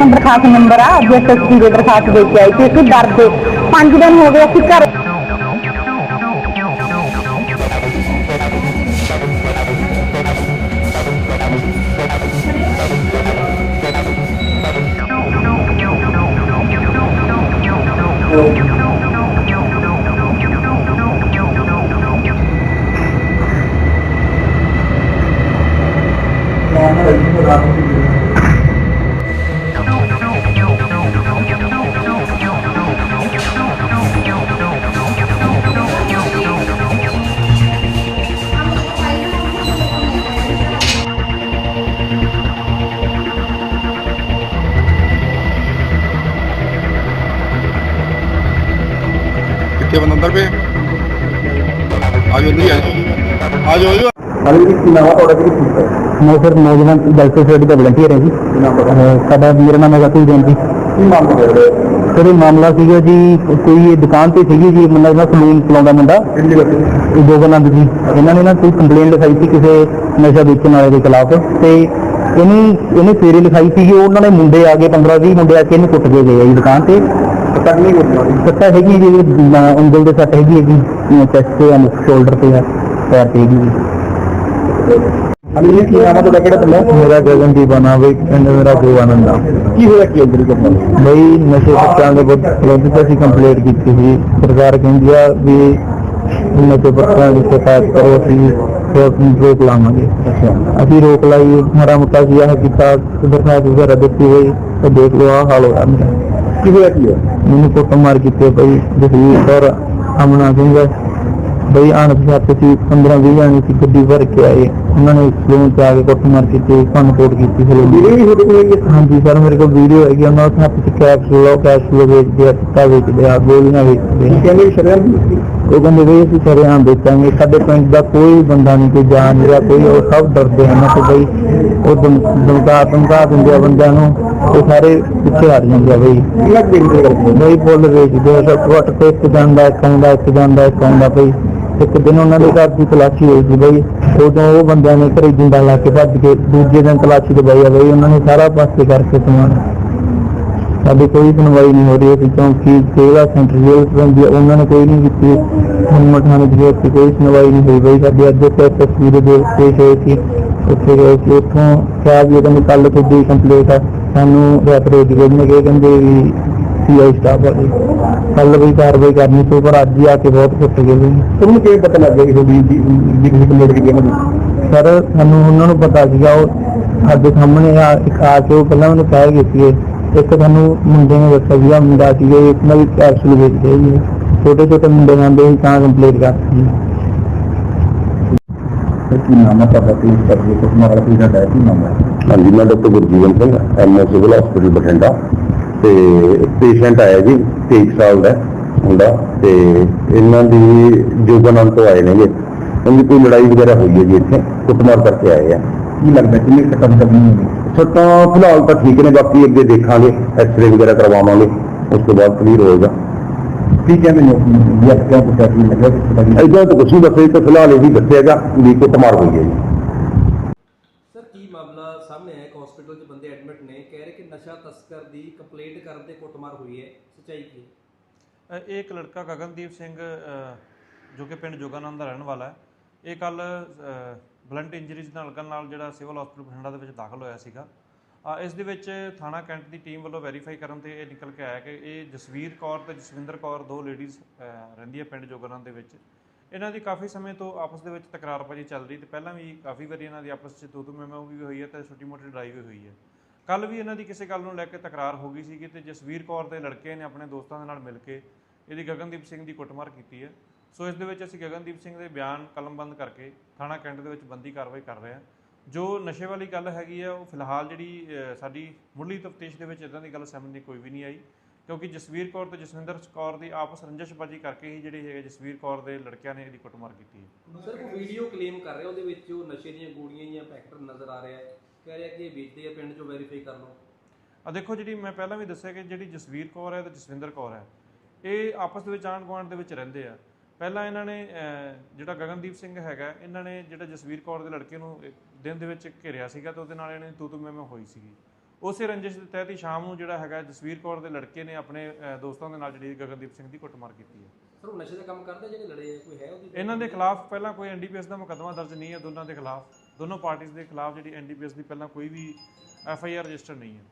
ਦਰਖਾਸਤ ਨੰਬਰ ਆ ਅੱਜ ਐਸਐਸਪੀ ਦੇ ਦਰਖਾਸਤ ਦੇ ਕੇ ਆਈ ਸੀ ਅਸੀਂ ਡਰਦੇ। 5 ਦਿਨ ਹੋ ਗਏ ਅਸੀਂ ਘਰ ਆਜੋ ਨਹੀਂ ਆਜੋ। ਆਜੋ ਆਜੋ ਹਾਂਜੀ ਜੀ ਕੀ ਨਾਮ ਆ ਤੁਹਾਡਾ ਜੀ? ਠੀਕ ਹੈ ਮੈਂ ਸਰ ਨੌਜਵਾਨ ਵੈਲਫੇਅਰ ਸੋਸਾਇਟੀ ਦਾ ਵਲੰਟੀਅਰ ਹਾਂ ਜੀ। ਕੀ ਨਾਮ ਤੁਹਾਡਾ? ਅਹ ਸਾਡਾ ਮੇਰਾ ਨਾਮ ਹੈਗਾ ਕੁਲਜੀਤ ਜੀ। ਕੀ ਨਾਮ ਤੁਹਾਡਾ ਸਰ ਇਹ ਮਾਮਲਾ ਸੀਗਾ ਜੀ ਕੋਈ ਇਹ ਦੁਕਾਨ ਤੇ ਸੀਗੀ ਜੀ ਮੁੰਡਾ ਜਿਹੜਾ ਸਲੂਨ ਚਲਾਉਂਦਾ ਮੁੰਡਾ। ਕਿੰਨੀ ਇਹ ਜੀ। ਇਹਨਾਂ ਨੇ ਨਾ ਕੋਈ ਕੰਪਲੇਂਟ ਲਿਖਾਈ ਸੀ ਕਿਸੇ ਨਸ਼ਾ ਵੇਚਣ ਵਾਲੇ ਦੇ ਖਿਲਾਫ। ਤੇ ਇਹਨੇ ਇਹਨੇ ਫੇਰੇ ਲਿਖਾਈ ਸੀ ਕਿ ਉਹਨਾਂ ਨੇ ਮੁੰਡੇ ਆ ਗਏ 15 20 ਮੁੰਡੇ ਆ ਕੇ ਇਹਨੂੰ ਕੁੱਟ ਕੇ ਗਏ ਆ ਜੀ ਦੁਕਾਨ ਤੇ। ਪਤਾ ਨਹੀਂ ਹੋਣੀ ਸੱਟਾ ਹੈਗੀ ਜੀ ਅਹ ਉਂਗਲ ਦੇ ਸੱਟ ਹੈਗੀ ਹੈ ਜੀ ਚੈਸਟ ਤੇ ਆ ਸ਼ੋਲਡਰ ਤੇ ਆ ਪੈਰ ਤੇ ਹੈਗੀ ਜੀ ਹਾਂਜੀ ਜੀ ਕੀ ਨਾਮ ਆ ਤੁਹਾਡਾ ਕਿਹੜਾ ਪਿੰਡ ਹੈ ਮੇਰਾ ਗਗਨਦੀਪ ਆਨਾ ਬਈ ਪਿੰਡ ਮੇਰਾ ਗੋਆਨੰਦਾ ਕੀ ਹੋਇਆ ਕੀ ਅੰਦਰ ਕੋਲ ਬਈ ਨਸ਼ੇ ਪੱਤਿਆਂ ਦੇ ਵਿਰੁੱਧ ਤੇ ਅਸੀਂ ਕੰਪਲੇਂਟ ਕੀਤੀ ਸੀ। ਸਰਕਾਰ ਕਹਿੰਦੀ ਆ ਵੀ ਨਸ਼ੇ ਪੱਤਿਆਂ ਦੀ ਸ਼ਿਕਾਇਤ ਕਰੋ ਅਸੀਂ ਫਿਰ ਆਪਣੀ ਰੋਕ ਲਾਵਾਂਗੇ। ਅਸੀਂ ਰੋਕ ਲਾਈ ਮਾੜਾ ਮੋਟਾ ਸੀ ਆਹ ਕੀਤਾ ਦਰਖਾਸਤ ਵਗੈਰਾ ਦਿੱਤੀ ਹੋਈ ਤੇ ਦੇਖ ਲਓ ਆਹ ਹਾਲ ਹੋਇਆ ਮੇਰਾ। ਕੀ ਹੋਇਆ ਕੀ ਹੈ ਮੈਨੂੰ ਕੁੱਟ ਮਾਰ ਕੀਤੀ ਬਈ ਜਸਵੀਰ ਕੌਰ ਅਮਨਾ ਸਿੰਘ। ਬਈ ਅਣਪਛਾਤੇ ਸੀ 15 20 ਜਾਣੇ ਸੀ ਗੱਡੀ ਭਰ ਕੇ ਆਏ। ਉਹਨਾਂ ਨੇ ਸਲੂਨ ਚ ਆ ਕੇ ਕੁੱਟ ਮਾਰ ਕੀਤੀ ਭੰਨ ਤੋੜ ਕੀਤੀ ਸਲੂਨ ਵੀਡੀਓ ਵੀ ਤੁਹਾਡੇ ਕੋਲ ਹੈਗੀ? ਹਾਂਜੀ ਸਰ ਮੇਰੇ ਕੋਲ ਵੀਡੀਓ ਹੈਗੀ ਉਹਨਾਂ ਦੇ ਹੱਥ 'ਚ ਕੈਪਸੂਲ ਕੈਪਸੂਲ ਵੇਚਦੇ ਆ ਟਿੱਕਾ ਵੇਚਦੇ ਆ ਗੋਲੀਆਂ ਵੇਚਦੇ ਆ। ਕਹਿੰਦੇ ਸ਼ਰਮ ਉਹ ਕਹਿੰਦੇ ਵੀ ਅਸੀਂ ਸਰੇਆਮ ਵੇਚਾਂਗੇ। ਸਾਡੇ ਪਿੰਡ ਦਾ ਕੋਈ ਬੰਦਾ ਨਹੀਂ ਕੋਈ ਜਾਣ ਰਿਹਾ ਕੋਈ ਉਹ ਸਭ ਡਰਦੇ ਹਨ ਕਿ ਬਈ ਉਹ ਧਮ- ਧਮਕਾ ਧਮਕਾ ਦਿੰਦੇ ਆ ਬੰਦਿਆਂ ਨੂੰ। ਉਹ ਸਾਰੇ ਪਿੱਛੇ ਹਟ ਜਾਂਦੇ ਆ ਬਈ। ਬਈ ਫੁੱਲ ਵੇਚਦੇ ਆ ਸਭ ਘੱਟ ਤੇ ਇੱਕ ਜਾਂਦਾ, ਇੱਕ ਆਉਂਦਾ, ਇੱਕ ਜਾਂਦਾ, ਇੱਕ ਆਉਂਦਾ ਬਈ। ਇੱਕ ਦਿਨ ਉਹਨਾਂ ਦੇ ਘਰ ਦੀ ਤਲਾਸ਼ੀ ਹੋਈ ਸੀ ਬਈ। ਉਦੋਂ ਉਹ ਬੰਦਿਆਂ ਨੇ ਘਰੇ ਜਿੰਦਾ ਲਾ ਕੇ ਭੱਜ ਕੇ ਦੂਜੇ ਦਿਨ ਤਲਾਸ਼ੀ ਦਵਾਈ ਆ ਬਈ। ਉਹਨਾਂ ਨੇ ਸਾਰਾ ਪਾਸੇ ਕਰਕੇ ਸਮਾਨ। ਸਾਡੀ ਕੋਈ ਸੁਣਵਾਈ ਨਹੀਂ ਹੋ ਰਹੀ ਸੀ ਕਿਉਂਕਿ ਸੇਵਾ ਸੈਂਟਰ ਜੇਲ੍ਹ ਸੰਬੰਧੀ ਉਹਨਾਂ ਨੇ ਕੋਈ ਨਹੀਂ ਕੀਤੀ। ਹੁਣ ਥਾਣੇ ਦੀ ਉੱਥੇ ਕੋਈ ਸੁਣਵਾਈ ਨਹੀਂ ਹੋਈ ਬਈ। ਸਾਡੀ ਅੱਜ ਤੇ ਤਸਵੀਰ ਦੇ ਪੇਸ਼ ਹੋਈ ਸੀ। ਉੱਥੇ ਗਏ ਸੀ। ਉੱਥੋਂ ਕਿਹਾ ਵੀ ਉਹਨਾਂ ਕੱਲ ਤੁਹਾਡੀ ਕੰਪਲੀਟ ਆ। ਸਾਨੂੰ ਰੈਪਰੇਟ ਦੇ ਨੇ ਕਿ ਕਹਿੰਦੇ ਵੀ ਸੀਆਈ ਸਟਾਫ ਵਾਲੇ ਕੱਲ ਵੀ ਕਾਰਵਾਈ ਕਰਨੀ ਸੀ ਪਰ ਅੱਜ ਹੀ ਆ ਕੇ ਬਹੁਤ ਕੁੱਟ ਗਏ। ਬਈ ਤੁਹਾਨੂੰ ਕਿਵੇਂ ਪਤਾ ਲੱਗ ਗਿਆ ਕਿ ਤੁਹਾਡੀ ਕਿਸੇ ਕੰਪਲੇਂਟ ਕੀਤੀ ਹੈ ਸਰ ਸਾਨੂੰ ਉਹਨਾਂ ਨੂੰ ਪਤਾ ਸੀਗਾ ਉਹ ਸਾਡੇ ਸਾਹਮਣੇ ਆ ਇੱਕ ਆ ਕੇ ਉਹ ਪਹਿਲਾਂ ਉਹਨੇ ਕਹਿ ਗਏ ਸੀਗੇ। ਇੱਕ ਤੁਹਾਨੂੰ ਮੁੰਡੇ ਨੇ ਦੱਸਿਆ ਸੀਗਾ ਮੁੰਡਾ ਸੀਗਾ ਇੱਕ ਨਾਲ ਕੈਪਸੂਲ ਵੇਚਦੇ ਸੀ। ਛੋਟੇ ਛੋਟੇ ਮੁੰਡੇ ਆਂਦੇ ਸੀ ਤਾਂ ਕੰਪਲੀਟ ਕਰਤੀ। ਕੀ ਨਾਮ ਆ ਤੁਹਾਡਾ ਪਲੀਜ਼ ਕਰੀਏ ਕੁਝ ਮਾਰਾ ਕੋਈ ਦਾ ਹੈ ਕੀ ਨਾਮ ਹੈ ਹਾਂਜੀ ਮੈਂ doctor Gurjeevan Singh MO civil hospital Bathinda. ਤੇ ਪੇਸ਼ੈਂਟ ਆਇਆ ਜੀ 23 ਸਾਲ ਦਾ ਮੁੰਡਾ ਤੇ ਇਹਨਾਂ ਦੀ ਜੋਗਨੰਦ ਤੋਂ ਆਏ ਨੇਗੇ। ਉਹਦੀ ਕੋਈ ਲੜਾਈ ਵਗੈਰਾ ਹੋਈ ਹੈ ਜੀ ਇੱਥੇ ਕੁੱਟਮਾਰ ਕਰਕੇ ਆਏ ਆ। ਕੀ ਲੱਗਦਾ ਕਿੰਨੇ ਕੰਮ ਕਰਨੀ ਹੋਣੀ ਸੱਟਾਂ ਫਿਲਹਾਲ ਤਾਂ ਠੀਕ ਨੇ ਬਾਕੀ ਅੱਗੇ ਦੇਖਾਂਗੇ ਐਕਸਰੇ ਵਗੈਰਾ ਕਰਵਾਵਾਂਗੇ। ਉਸ ਤੋਂ ਬਾਅਦ ਕਲੀਅਰ ਹੋਏਗਾ ਕੀ ਕਹਿੰਦੇ ਨੇ ਵੀ ਅੱਜ ਕਿਉਂ ਕੁਝ ਨਹੀਂ ਲੱਗਿਆ ਕਿ ਪਤਾ ਨਹੀਂ ਇਦਾਂ ਤਾਂ ਕੁਝ ਨਹੀਂ ਦੱਸਿਆ ਜੀ, ਤਾਂ ਫਿਲਹਾਲ ਇਹੀ ਦੱਸਿਆਗਾ ਵੀ ਕੁੱਟਮਾਰ ਹੋਈ ਹੈ ਜੀ। ਸਰ ਕੀ ਮਾਮਲਾ ਸਾਹਮਣੇ ਆਇਆ ਕਿ ਹਸਪੀਟਲ 'ਚ ਬੰਦੇ ਐਡਮਿਟ ਨੇ? ਕਹਿ ਰਹੇ ਕਿ ਨਸ਼ਾ ਤਸਕਰ ਦੀ ਕੰਪਲੇਂਟ ਕਰਨ ਤੇ ਕੁੱਟਮਾਰ ਹੋਈ ਹੈ। ਸੱਚਾਈ ਕੀ ਹੈ? ਅ, ਇਹ ਇੱਕ ਲੜਕਾ ਗਗਨਦੀਪ ਸਿੰਘ ਅ, ਜੋ ਕਿ ਪਿੰਡ ਜੋਗਾਨੰਦ ਦਾ ਰਹਿਣ ਵਾਲਾ ਹੈ। ਇਹ ਕੱਲ ਬਲੰਟ ਇੰਜਰੀਜ਼ ਨਾਲ ਲੱਗਣ ਨਾਲ ਜਿਹੜਾ ਸਿਵਲ ਹਸਪੀਟਲ ਬਠਿੰਡਾ ਦੇ ਵਿੱਚ ਦਾਖਲ ਹੋਇਆ ਸੀਗਾ। ਅ, ਇਸ ਦੇ ਵਿੱਚ ਥਾਣਾ ਕੈਂਟ ਦੀ ਟੀਮ ਵੱਲੋਂ ਵੈਰੀਫਾਈ ਕਰਨ ਤੇ ਇਹ ਨਿਕਲ ਕੇ ਆਇਆ ਕਿ ਇਹ ਜਸਵੀਰ ਕੌਰ ਤੇ ਜਸਵਿੰਦਰ ਕੌਰ ਦੋ ਲੇਡੀਜ਼ ਰਹਿੰਦੀਆਂ ਪਿੰਡ ਜੋਗਾਨੰਦ ਦੇ ਵਿੱਚ। ਇਹਨਾਂ ਦੀ ਕਾਫੀ ਸਮੇਂ ਤੋਂ ਆਪਸ ਦੇ ਵਿੱਚ ਤਕਰਾਰਬਾਜ਼ੀ ਚੱਲ ਰਹੀ ਤੇ ਪਹਿਲਾਂ ਵੀ ਕਾਫੀ ਵਾਰੀ ਇਹਨਾਂ ਦੀ ਆਪਸ 'ਚ ਦੋ ਦੋ ਮੈਮੋ ਵੀ ਹੋਈ ਹੈ ਤੇ ਛੋਟੀ ਮੋਟੀ ਲੜਾਈ ਵੀ ਹੋਈ ਹੈ। ਕੱਲ ਵੀ ਇਹਨਾਂ ਦੀ ਕਿਸੇ ਗੱਲ ਨੂੰ ਲੈ ਕੇ ਤਕਰਾਰ ਹੋ ਗਈ ਸੀਗੀ ਤੇ ਜਸਵੀਰ ਕੌਰ ਦੇ ਲੜਕੇ ਨੇ ਆਪਣੇ ਦੋਸਤਾਂ ਦੇ ਨਾਲ ਮਿਲ ਕੇ ਇਹਦੀ ਗਗਨਦੀਪ ਸਿੰਘ ਦੀ ਕੁੱਟਮਾਰ ਕੀਤੀ ਹੈ। ਸੋ ਇਸ ਦੇ ਵਿੱਚ ਅਸੀਂ ਗਗਨਦੀਪ ਸਿੰਘ ਦੇ ਬਿਆਨ ਕਲਮਬੰਦ ਕਰਕੇ ਥਾਣਾ ਕੈਂਟ ਦੇ ਵਿੱਚ ਬੰਦੀ ਕਾਰਵਾਈ ਕਰ ਰਹੇ ਹਾਂ। ਜੋ ਨਸ਼ੇ ਵਾਲੀ ਗੱਲ ਹੈਗੀ ਆ ਉਹ ਫਿਲਹਾਲ ਜਿਹੜੀ ਸਾਡੀ ਮੁੱਢਲੀ ਤਫਤੀਸ਼ ਦੇ ਵਿੱਚ ਇਦਾਂ ਦੀ ਗੱਲ ਸਾਹਮਣੇ ਕੋਈ ਵੀ ਨਹੀਂ ਆਈ। ਕਿਉਂਕਿ ਜਸਵੀਰ ਕੌਰ ਤੇ ਜਸਵਿੰਦਰ ਕੌਰ ਦੀ ਆਪਸ ਰੰਜਿਸ਼ਬਾਜੀ ਕਰਕੇ ਹੀ ਜਿਹੜੀ ਹੈਗੇ ਜਸਵੀਰ ਕੌਰ ਦੇ ਲੜਕਿਆਂ ਨੇ ਇਹਦੀ ਕੁੱਟਮਾਰ ਕੀਤੀ ਹੈ। ਸਰ ਉਹ ਵੀਡੀਓ ਕਲੇਮ ਕਰ ਰਿਹਾ ਉਹਦੇ ਵਿੱਚ ਉਹ ਨਸ਼ੇ ਦੀਆਂ ਗੋਲੀਆਂ ਜਾਂ ਪੈਕਟ ਨਜ਼ਰ ਆ ਰਿਹਾ ਹੈ। ਕਹਿ ਰਿਹਾ ਕਿ ਇਹ ਵੇਚਦੇ ਆ ਪਿੰਡ 'ਚੋਂ ਵੈਰੀਫਾਈ ਕਰ ਲਓ। ਆ ਦੇਖੋ ਜਿਹੜੀ ਮੈਂ ਪਹਿਲਾਂ ਵੀ ਦੱਸਿਆ ਕਿ ਜਿਹੜੀ ਜਸਵੀਰ ਕੌਰ ਹੈ ਤੇ ਜਸਵਿੰਦਰ ਕੌਰ ਹੈ ਇਹ ਆਪਸ ਦੇ ਵਿੱਚ ਆਂਢ ਗੁਆਂਢ ਦੇ ਵਿੱਚ ਰਹਿੰਦੇ ਆ। ਪਹਿਲਾਂ ਇਹਨਾਂ ਨੇ ਜਿਹੜਾ ਗਗਨਦੀਪ ਸਿੰਘ ਹੈਗਾ ਇਹਨਾਂ ਨੇ ਜਿਹੜਾ ਜਸਵੀਰ ਕੌਰ ਦੇ ਲੜਕੇ ਨੂੰ ਦਿਨ ਦੇ ਵਿੱਚ ਘੇਰਿਆ ਸੀਗਾ ਤੇ ਉਹਦੇ ਨਾਲ ਇਹਨਾਂ ਦੀ ਤੂਤੂ ਮੈਂ ਹੋਈ ਸੀਗੀ। ਉਸੇ ਰੰਜਿਸ਼ ਦੇ ਤਹਿਤ ਹੀ ਸ਼ਾਮ ਨੂੰ ਜਿਹੜਾ ਹੈਗਾ ਜਸਵੀਰ ਕੌਰ ਦੇ ਲੜਕੇ ਨੇ ਆਪਣੇ ਦੋਸਤਾਂ ਦੇ ਨਾਲ ਜਿਹੜੀ ਗਗਨਦੀਪ ਸਿੰਘ ਦੀ ਕੁੱਟਮਾਰ ਕੀਤੀ ਹੈ। ਸਰ ਉਹ ਨਸ਼ੇ ਦਾ ਕੰਮ ਕਰਦੇ ਜਿਹੜੇ ਲੜੇ ਕੋਈ ਹੈ ਉਹਦੀ ਇਹਨਾਂ ਦੇ ਖਿਲਾਫ ਪਹਿਲਾਂ ਕੋਈ ਐਨਡੀਪੀਐਸ ਦਾ ਮੁਕੱਦਮਾ ਦਰਜ ਨਹੀਂ ਹੈ ਦੋਨਾਂ ਦੇ ਖਿਲਾਫ। ਦੋਨੋਂ ਪਾਰਟੀਆਂ ਦੇ ਖਿਲਾਫ ਜਿਹੜੀ ਐਨਡੀਪੀਐਸ ਦੀ ਪਹਿਲਾਂ ਕੋਈ ਵੀ ਐਫਆਈਆਰ ਰਜਿਸਟਰ ਨਹੀਂ ਹੈ।